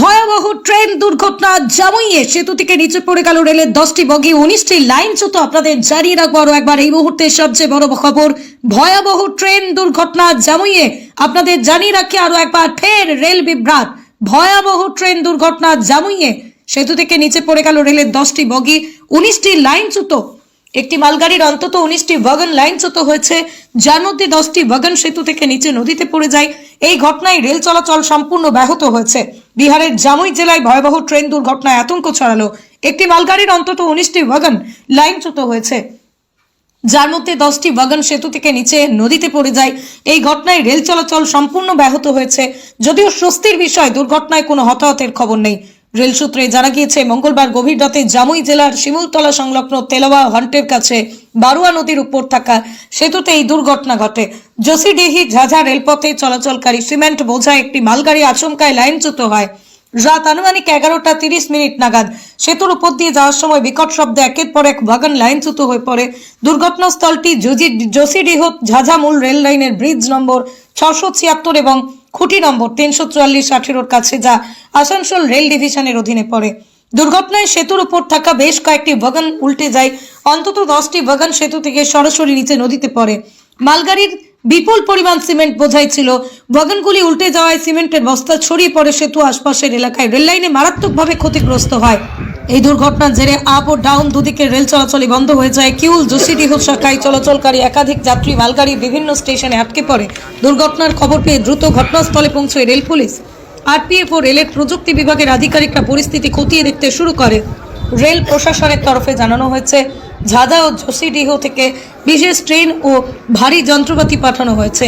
ভয়াবহ ট্রেন দুর্ঘটনা জামুইয়ে সেতু থেকে নিচে পড়ে গেল রেলের দশটি বগি। উনিশটি লাইন চ্যুত আপনাদের জানিয়ে রাখব আরও একবার। এই মুহূর্তে সবচেয়ে বড় খবর, ভয়াবহ ট্রেন দুর্ঘটনা জামুইয়ে আপনাদের জানিয়ে রাখি আরও একবার। ফের রেল বিভ্রাট, ভয়াবহ ট্রেন দুর্ঘটনা জামুইয়ে সেতু থেকে নিচে পড়ে গেল রেলের দশটি বগি। উনিশটি লাইন চ্যুত একটি মালগাড়ির অন্তত উনিশটি ওয়াগন লাইনচ্যুত হয়েছে। যার মধ্যে দশটি ওয়াগন সেতু থেকে নিচে নদীতে পড়ে যায়। এই ঘটনায় রেল চলাচল সম্পূর্ণ ব্যাহত হয়েছে। বিহারের জামুই জেলায় ভয়াবহ ট্রেন দুর্ঘটনায় আতঙ্ক ছড়ালো। একটি মালগাড়ির অন্তত উনিশটি ওয়াগন লাইনচ্যুত হয়েছে। যার মধ্যে দশটি ওয়াগন সেতু থেকে নিচে নদীতে পড়ে যায়। এই ঘটনায় রেল চলাচল সম্পূর্ণ ব্যাহত হয়েছে। যদিও স্বস্তির বিষয়, দুর্ঘটনায় কোনো হতাহতের খবর নেই। রেল সূত্রে জানা গিয়েছে, মঙ্গলবার গভীর রাতে জামুই জেলার শিমুলতলা সংলগ্ন তেলাওয়া হন্টের কাছে বারুয়া নদীর উপর থাকা সেতুতে এই দুর্ঘটনা ঘটে। জসিডিহি ঝাঝা রেলপথে চলাচলকারী সিমেন্ট বোঝা একটি মালগাড়ি আচমকায় লাইনচ্যুত হয়। রাত আনুমানিক এগারোটা তিরিশ মিনিট নাগাদ সেতুর উপর দিয়ে যাওয়ার সময় বিকট শব্দে একের পর এক বাগান লাইনচ্যুত হয়ে পড়ে। দুর্ঘটনাস্থলটি জসিডিহ ঝাঝামূল রেল লাইনের ব্রিজ নম্বর ছশো ছিয়াত্তর এবং খুঁটি নম্বর তিনশো চুয়াল্লিশ আঠেরোর কাছে যা আসানসোল রেল ডিভিশনের অধীনে পড়ে। দুর্ঘটনায় সেতুর উপর থাকা বেশ কয়েকটি বাগান উল্টে যায়। অন্তত দশটি বাগান সেতু থেকে সরাসরি নিচে নদীতে পড়ে। মালগাড়ির বিপুল পরিমাণ সিমেন্ট বোঝাই ছিল। বাগানগুলি উল্টে যাওয়ায় সিমেন্টের বস্তা ছড়িয়ে পড়ে সেতু আশপাশের এলাকায়। রেললাইনে মারাত্মকভাবে ক্ষতিগ্রস্ত হয়। এই দুর্ঘটনার জেরে আপ ও ডাউন দুদিকে রেল চলাচলই বন্ধ হয়ে যায়। কিউল জসিডিহ শাখায় চলাচলকারী একাধিক যাত্রী মালগাড়ি বিভিন্ন স্টেশনে আটকে পড়ে। দুর্ঘটনার খবর পেয়ে দ্রুত ঘটনাস্থলে পৌঁছয় রেল পুলিশ। আরপিএফ ও রেলের প্রযুক্তি বিভাগের আধিকারিকরা পরিস্থিতি খতিয়ে দেখতে শুরু করে। রেল প্রশাসনের তরফে জানানো হয়েছে ঝাদা ও জসিডিহ থেকে বিশেষ ট্রেন ও ভারী যন্ত্রপাতি পাঠানো হয়েছে।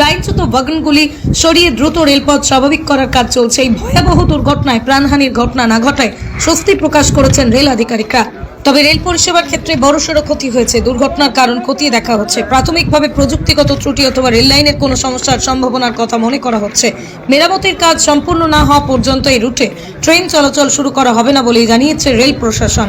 লাইনচ্যুত বাগানগুলি সরিয়ে দ্রুত রেলপথ স্বাভাবিক করার কাজ চলছে। এই ভয়াবহ দুর্ঘটনায় প্রাণহানির ঘটনা না ঘটায় স্বস্তি প্রকাশ করেছেন রেল আধিকারিকরা। তবে রেল পরিষেবার ক্ষেত্রে বড়সড় ক্ষতি হয়েছে। দুর্ঘটনার কারণ খতিয়ে দেখা হচ্ছে। প্রাথমিকভাবে প্রযুক্তিগত ত্রুটি অথবা রেল লাইনের কোনো সমস্যার সম্ভাবনার কথা মনে করা হচ্ছে। মেরামতির কাজ সম্পূর্ণ না হওয়া পর্যন্ত এই রুটে ট্রেন চলাচল শুরু করা হবে না বলেই জানিয়েছে রেল প্রশাসন।